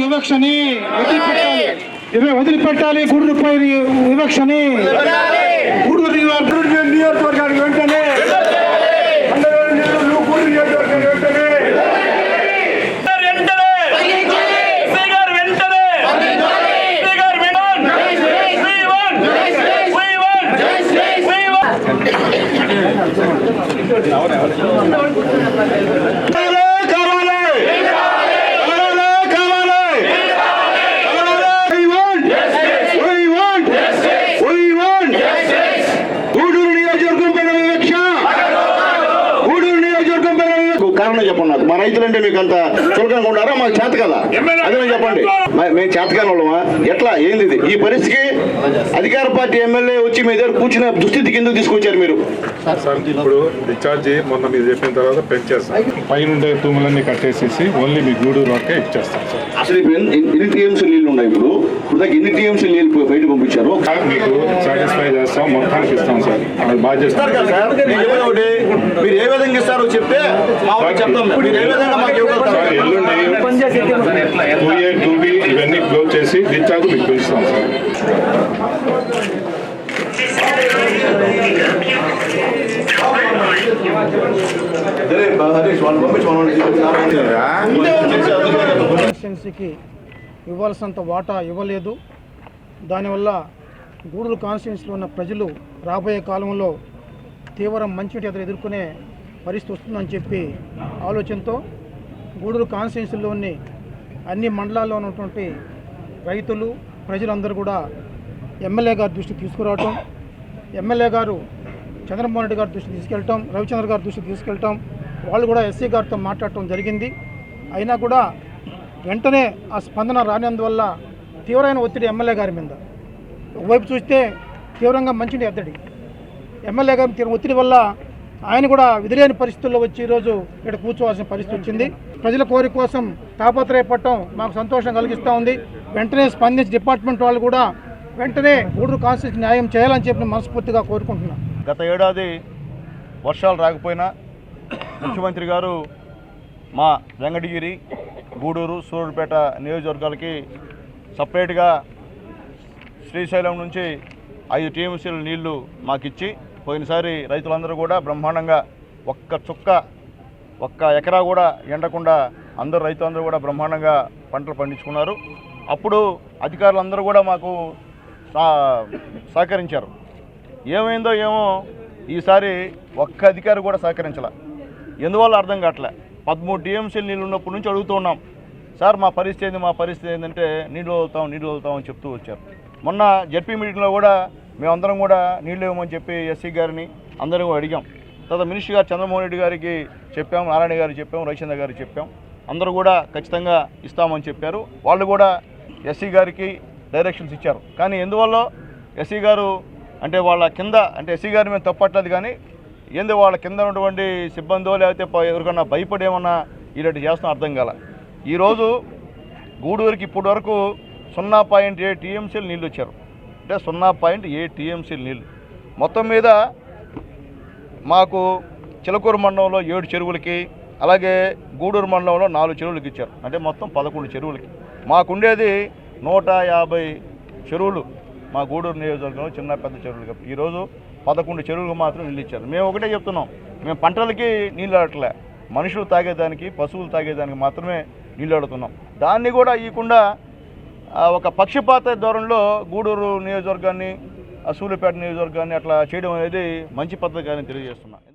వివక్షని వదిలిపెట్టాలి. వదిలిపెట్టాలి గూడూరుపై వివక్షని. గూడూరు నియోజకవర్గ- నియోజకవర్గానికి వెంటనే అందరూ నిధులు గూడూరు నియోజకవర్గానికి వెంటనే వెంటనే స్పీకర్ వెంటనే స్పీకర్ వెంటనే We want! We want! We want! Gudur నియోజకవర్గం పైన వివక్ష గూడూరు నియోజకవర్గం పైన వివక్ష కారణం చెప్పండి నాకు. మా రైతులంటే మీకు అంత చులకనగా ఉండారా మాకు చేత కదా. అదే చెప్పండి. మేము చేతకాని వాళ్ళమా ఎట్లా? ఏంది ఇది? ఈ పరిస్థితికి అధికార పార్టీ ఎమ్మెల్యే వచ్చి మీ దగ్గర కూర్చున్న దుస్థితికి ఎందుకు తీసుకొచ్చారు మీరు? సార్ ఇప్పుడు డిశ్చార్జ్ మొన్న మీరు చెప్పిన తర్వాత పెంచేస్తాం పైన తూములన్నీ కట్టేసేసి ఓన్లీ మీ గూడూరు వరకే ఇచ్చేస్తాం సార్. అసలు ఎన్ని టీఎంసీ నీళ్ళు ఉన్నాయి ఇప్పుడు? ఇప్పుడు ఎన్ని టీఎంసీ నీళ్ళు బయట పంపించారు? మీకు సాటిస్ఫై చేస్తాం. మొత్తానికి ఇస్తాం సార్. అది బాధ్యత. మీరు ఏ విధంగా ఇస్తారో చెప్తే టూ ఏ టూ బి ఇవన్నీ క్లోజ్ చేసి డిశ్చార్జ్ మీకు పెంచుతాం సార్. హరీష్ వాళ్ళు పంపించి మనం కాన్స్టిట్యున్సీకి ఇవ్వాల్సినంత వాటా ఇవ్వలేదు. దానివల్ల గూడూరు కాన్స్టిట్యున్సీలో ఉన్న ప్రజలు రాబోయే కాలంలో తీవ్ర మంచినీటి ఎదురు ఎదుర్కొనే పరిస్థితి వస్తుందని చెప్పి ఆలోచనతో గూడూరు కాన్స్టిట్యున్సీలోని అన్ని మండలాల్లో ఉన్నటువంటి రైతులు ప్రజలందరూ కూడా ఎమ్మెల్యే గారి దృష్టికి తీసుకురావటం ఎమ్మెల్యే గారు చంద్రమోహన్ రెడ్డి గారి దృష్టికి తీసుకెళ్ళటం రవిచంద్ర గారి దృష్టికి తీసుకెళ్ళటం వాళ్ళు కూడా ఎస్సీ గారితో మాట్లాడటం జరిగింది. అయినా కూడా వెంటనే ఆ స్పందన రానందువల్ల తీవ్రమైన ఒత్తిడి ఎమ్మెల్యే గారి మీద. ఒకవైపు చూస్తే తీవ్రంగా మంచిని ఎద్దడి. ఎమ్మెల్యే గారి తీవ్ర ఒత్తిడి వల్ల ఆయన కూడా విధిలేని పరిస్థితుల్లో వచ్చి ఈరోజు ఇక్కడ కూర్చోవాల్సిన పరిస్థితి వచ్చింది. ప్రజల కోరిక కోసం తాపత్రయపడటం మాకు సంతోషం కలిగిస్తూ ఉంది. వెంటనే స్పందించి డిపార్ట్మెంట్ వాళ్ళు కూడా వెంటనే గూడూరు కాన్స్టిట్యూషన్ న్యాయం చేయాలని చెప్పి మనస్ఫూర్తిగా కోరుకుంటున్నాం. గత ఏడాది వర్షాలు రాకపోయినా ముఖ్యమంత్రి గారు మా వెంకటగిరి గూడూరు సూరూరుపేట నియోజకవర్గాలకి సపరేట్గా శ్రీశైలం నుంచి ఐదు టీఎంసీల నీళ్ళు మాకిచ్చి పోయినసారి రైతులందరూ కూడా బ్రహ్మాండంగా ఒక్క చుక్క ఒక్క ఎకరా కూడా ఎండకుండా అందరు రైతులందరూ కూడా బ్రహ్మాండంగా పంటలు పండించుకున్నారు. అప్పుడు అధికారులందరూ కూడా మాకు సా- సహకరించారు. ఏమైందో ఏమో ఈసారి ఒక్క అధికారి కూడా సహకరించాల. ఎందువల్ల అర్థం కావట్లే? పదమూడు టీఎంసీలు నీళ్ళు ఉన్నప్పటి నుంచి అడుగుతూ ఉన్నాం. సార్ మా పరిస్థితి ఏంది? మా పరిస్థితి ఏంటంటే నీళ్ళు వదులుతాం నీళ్ళు వదులుతాం అని చెప్తూ వచ్చారు. మొన్న జడ్పీ మీటింగ్లో కూడా మేమందరం కూడా నీళ్ళు ఇవ్వమని చెప్పి ఎస్సీ గారిని అందరం కూడా అడిగాం. తర్వాత మినిస్టర్ గారు చంద్రమోహన్ రెడ్డి గారికి చెప్పాం నారాయణ గారికి చెప్పాం రవిచంద్ర గారికి చెప్పాం. అందరూ కూడా ఖచ్చితంగా ఇస్తామని చెప్పారు. వాళ్ళు కూడా ఎస్సీ గారికి డైరెక్షన్స్ ఇచ్చారు. కానీ ఎందువల్ల ఎస్సీ గారు అంటే వాళ్ళ కింద అంటే ఎస్సీ గారి మేము తప్పట్లేదు కానీ ఏంది వాళ్ళ కింద ఉన్నటువంటి సిబ్బందో లేకపోతే ఎవరికన్నా భయపడి ఏమన్నా ఇలాంటి చేస్తున్నా అర్థం కాల. ఈరోజు గూడూరుకి ఇప్పటి వరకు సున్నా పాయింట్ ఏ టీఎంసీలు నీళ్ళు వచ్చారు. అంటే సున్నా పాయింట్ ఏ టీఎంసీ నీళ్ళు మొత్తం మీద మాకు చిలకూరు మండలంలో ఏడు చెరువులకి అలాగే గూడూరు మండలంలో నాలుగు చెరువులకి ఇచ్చారు. అంటే మొత్తం పదకొండు చెరువులకి. మాకుండేది నూట యాభై చెరువులు మా గూడూరు నియోజకవర్గంలో చిన్న పెద్ద చెరువులు కాబట్టి. ఈరోజు పదకొండు చెరువులకు మాత్రం నీళ్ళు ఇచ్చారు. మేము ఒకటే చెప్తున్నాం. మేము పంటలకి నీళ్ళు ఆడట్లే. మనుషులు తాగేదానికి పశువులు తాగేదానికి మాత్రమే నీళ్ళు ఆడుతున్నాం. దాన్ని కూడా ఇవ్వకుండా ఒక పక్షపాత ధోరణిలో గూడూరు నియోజకవర్గాన్ని ఆ నియోజకవర్గాన్ని అట్లా చేయడం అనేది మంచి పద్ధతి కానీ తెలియజేస్తున్నాను